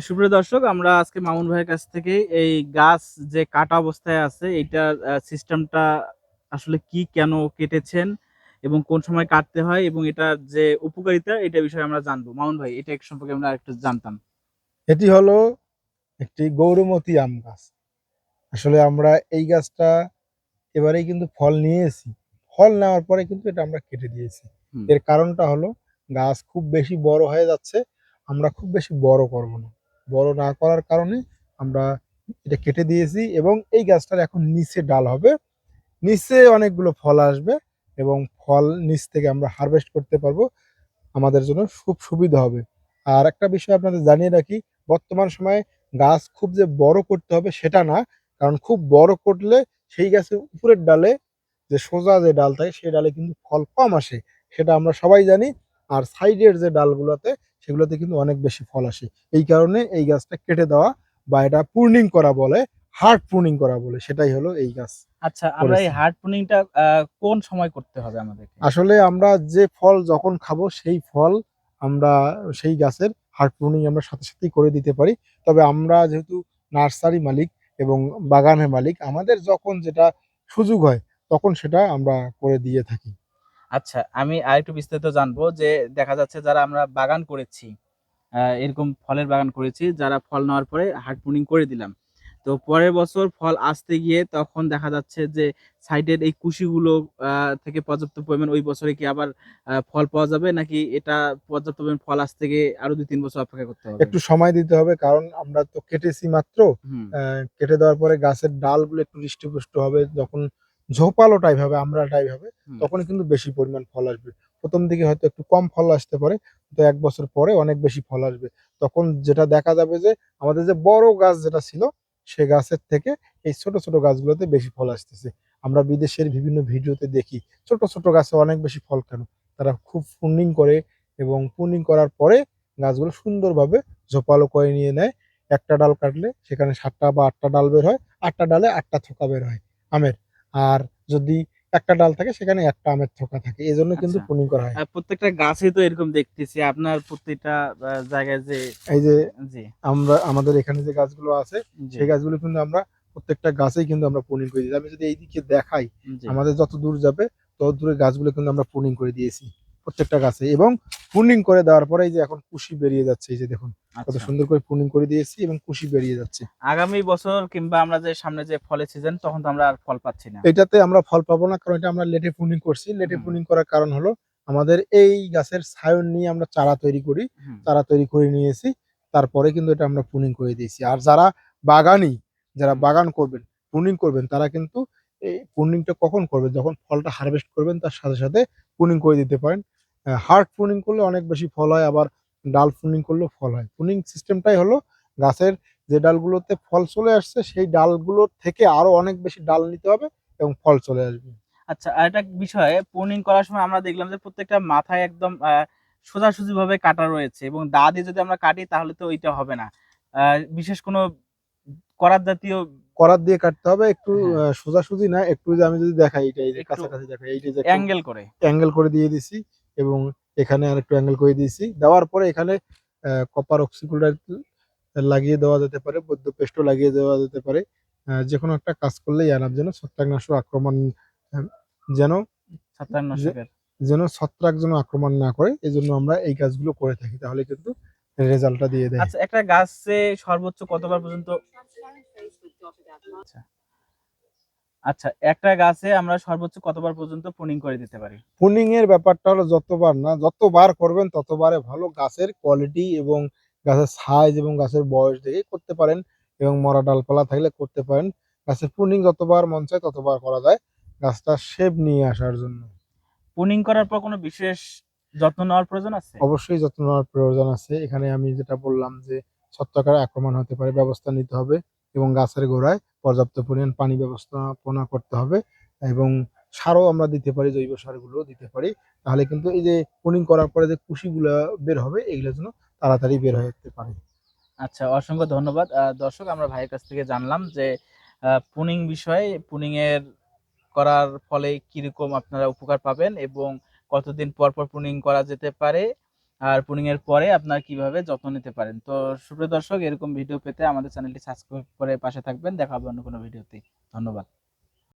সুপ্রিয় দর্শক আমরা আজকে মামুন ভাইয়ের কাছ থেকে এই গাছ যে কাটা অবস্থায় আছে এইটার সিস্টেমটা আসলে কি কেন কেটেছেন এবং কোন সময় কাটতে হয় এবং এটার যে উপকারিতা এটা বিষয়ে আমরা জানব। মামুন ভাই এটা সম্পর্কে আমরা একটু জানতাম। এটি হলো একটি গৌরমতী আম গাছ। আসলে আমরা এই গাছটা এবারেই কিন্তু ফল নিয়েছি। ফল নেওয়ার পরে কিন্তু এটা আমরা কেটে দিয়েছি। এর কারণটা হলো গাছ খুব বেশি বড় হয়ে যাচ্ছে আমরা খুব বেশি বড় করব না। বড় না করার কারণে আমরা এটা কেটে দিয়েছি এবং এই গাছটার এখন নিচে ডাল হবে। নিচে অনেকগুলো ফল আসবে এবং ফল নিচ থেকে আমরা হারভেস্ট করতে পারব। আমাদের জন্য খুব সুবিধা হবে। আর একটা বিষয় আপনাদের জানিয়ে রাখি, বর্তমান সময়ে গাছ খুব যে বড় করতে হবে সেটা না, কারণ খুব বড় করলে সেই গাছের উপরের ডালে যে সোজা যে ডাল থাকে, সেই ডালে কিন্তু ফল কম আসে, সেটা আমরা সবাই জানি। আর সাইডের যে ডালগুলোতে সেগুলোতে কিন্তু অনেক বেশি ফল আসে। এই কারণে এই গাছটা কেটে দেওয়া বা এটা প্রুনিং করা বলে হার্ড প্রুনিং করা বলে সেটাই হলো এই গাছ। আচ্ছা আমরা এই। হার্ড পুনিংটা কোন সময় করতে হবে আমাদেরকে? আসলে আমরা যে ফল যখন খাব সেই ফল আমরা সেই গাছের হার্ড প্রুনিং আমরা সাথে সাথেই করে দিতে পারি। তবে আমরা যেহেতু নার্সারি মালিক এবং বাগানের মালিক আমাদের যখন যেটা সুযোগ হয় তখন সেটা আমরা করে দিয়ে থাকি। আচ্ছা আমি আরেকটু বিস্তারিত জানব যে দেখা যাচ্ছে যারা আমরা বাগান করেছি এরকম ফলের বাগান করেছি যারা ফল নেওয়ার পরে হার্ড প্রুনিং করে দিলাম। তো পরের বছর ফল আসতে গিয়ে তখন দেখা যাচ্ছে যে সাইডের এই কুশিগুলো থেকে পর্যাপ্ত পরিমাণ ওই বছরে কি আবার ফল পাওয়া যাবে? নাকি এটা পর্যাপ্ত পরিমাণ ফল আসতে গিয়ে আরও দুই তিন বছর অপেক্ষা করতে হবে? একটু সময় দিতে হবে কারণ আমরা তো কেটেছি মাত্র। কেটে দেওয়ার পরে গাছের ডালগুলো একটু হৃষ্টপুষ্ট হবে। যখন ঝোপালো টাইপ হবে আমরা টাইপ হবে তখন কিন্তু বেশি পরিমাণ ফল আসবে। প্রথম দিকে হয়তো একটু কম ফল আসতে পারে তো এক বছর পরে অনেক বেশি ফল আসবে। তখন যেটা দেখা যাবে যে আমাদের যে বড় গাছ যেটা ছিল সে গাছের থেকে এই ছোট ছোট গাছগুলোতে বেশি ফল আসতেছে। আমরা বিদেশের বিভিন্ন ভিডিওতে দেখি ছোট ছোট গাছে অনেক বেশি ফল কেন? তারা খুব ফুন্ডিং করে এবং ফুন্ডিং করার পরে গাছগুলো সুন্দরভাবে ঝোপালো করে নিয়ে নেয়। একটা ডাল কাটলে সেখানে সাতটা বা আটটা ডাল বের হয় আটটা ডালে আটটা থোকা বের হয়। আমের। আর যদি একটা ডাল থাকে সেখানে একটা আমের থোকা থাকে। এই জন্য কিন্তু পুনিং প্রুনিং করা হয়। প্রত্যেকটা গাছে তো এরকম দেখতেছি আপনার প্রত্যেকটা জায়গায় যে এই যে আমরা আমাদের এখানে যে গাছগুলো আছে সেই গাছগুলো কিন্তু আমরা প্রত্যেকটা গাছেই কিন্তু আমরা পুনিং করে দিই। আমি যদি এইদিকে দেখাই আমাদের যত দূর যাবে তত দূরে গাছগুলো কিন্তু আমরা পুনিং করে দিয়েছি। প্রত্যেকটা গাছে এবং প্রুনিং করে দেওয়ার পরে যে এখন কুশি বেরিয়ে যাচ্ছে এই যে দেখুন কত আচ্ছা। সুন্দর করে প্রুনিং করে দিয়েছি এবং কুশি বেরিয়ে যাচ্ছে। আগামী বছর কিংবা আমরা যে সামনে যে ফলের সিজন তখন তো আমরা আর ফল পাচ্ছি না। এটাতে আমরা ফল পাবো না কারণ এটা আমরা লেটে প্রুনিং করছি। লেটে হুম। করার কারণ হলো আমাদের এই গাছের সায়ন নিয়ে আমরা চারা তৈরি করি চারা তৈরি করে নিয়েছি। তারপরে কিন্তু এটা আমরা প্রুনিং করে দিয়েছি। আর যারা বাগানি যারা বাগান করবেন প্রুনিং করবেন তারা কিন্তু এই কখন করবেন? যখন ফলটা হারভেস্ট করবেন, তার সাথে সাথে প্রুনিং করে দিতে পারেন। হার্ড প্রুনিং করলে অনেক বেশি ফল হয়, আবার ডাল প্রুনিং করলেও ফল হয়। প্রুনিং সিস্টেমটাই হলো গাছের যে ডালগুলোতে ফল চলে আসছে, সেই ডালগুলোর থেকে আরও অনেক বেশি ডাল নিতে হবে এবং ফল চলে আসবে। আচ্ছা আর একটা বিষয় পোনিং করার সময় আমরা দেখলাম যে প্রত্যেকটা মাথায় একদম সোজাসুজি ভাবে কাটা রয়েছে এবং দা দিয়ে যদি আমরা কাটি, তাহলে তো ওইটা হবে না। বিশেষ কোনো করাত জাতীয় করার দিয়ে কাটতে হবে একটু হ্যাঁ। সোজাসুজি না একটু যে আমি যদি দেখাই এটা এই যে কাছাকাছি দেখাই এইটা যে অ্যাঙ্গেল করে। অ্যাঙ্গেল করে দিয়ে দিছি এবং এখানে আর একটু অ্যাঙ্গেল করে দিয়েছি। দেওয়ার পরে এখানে কপার অক্সিকুলার লাগিয়ে দেওয়া যেতে পারে বৈদ্য পেস্টও লাগিয়ে দেওয়া যেতে পারে। যে কোনো একটা কাজ করলেই আনার যেন ছত্রাকনাশক আক্রমণ যেন যেন ছত্রাক যেন আক্রমণ না করে এই জন্য আমরা এই কাজগুলো করে থাকি। তাহলে কিন্তু রেজাল্টটা দিয়ে দেয়। আচ্ছা একটা গাছে সর্বোচ্চ কতবার পর্যন্ত আচ্ছা। আচ্ছা একটা গাছে আমরা সর্বোচ্চ কতবার পর্যন্ত পোনিং করে দিতে পারি? প্রুনিং এর ব্যাপারটা হলো যতবার না যতবার করবেন ততবারে ভালো গাছের কোয়ালিটি এবং গাছের সাইজ এবং গাছের বয়স দেখে করতে পারেন এবং মরা ডালপালা থাকলে করতে পারেন। গাছের প্রুনিং যতবার মন চায় ততবার করা যায় গাছটা শেপ নিয়ে আসার জন্য। পোনিং করার পর কোনো বিশেষ যত্ন নেওয়ার প্রয়োজন আছে? অবশ্যই যত্ন নেওয়ার প্রয়োজন আছে। এখানে আমি যেটা বললাম যে ছত্রাকের আক্রমণ হতে পারে ব্যবস্থা নিতে হবে। এবং গাছের গোড়ায় পর্যাপ্ত পরিমাণ পানি ব্যবস্থাপনা করতে হবে এবং সারও আমরা দিতে পারি, জৈব সারগুলো দিতে পারি। তাহলে কিন্তু এই যে প্রুনিং করার পরে যে কুশিগুলো বের হবে, এগুলো যেন তাড়াতাড়ি বের হয়ে যেতে পারে। আচ্ছা অসংখ্য ধন্যবাদ। দর্শক, আমরা ভাইয়ের কাছ থেকে জানলাম যে পুনিং বিষয়ে পুনিং এর করার ফলে কীরকম আপনারা উপকার পাবেন এবং কতদিন পর পর পুনিং করা যেতে পারে? আর পুনিং এর পরে আপনার কীভাবে যত্ন নিতে পারেন। তো সুপ্রিয় দর্শক, এরকম ভিডিও পেতে আমাদের চ্যানেলটি সাবস্ক্রাইব করে পাশে থাকবেন। দেখা হবে অন্য কোনো ভিডিওতে ধন্যবাদ।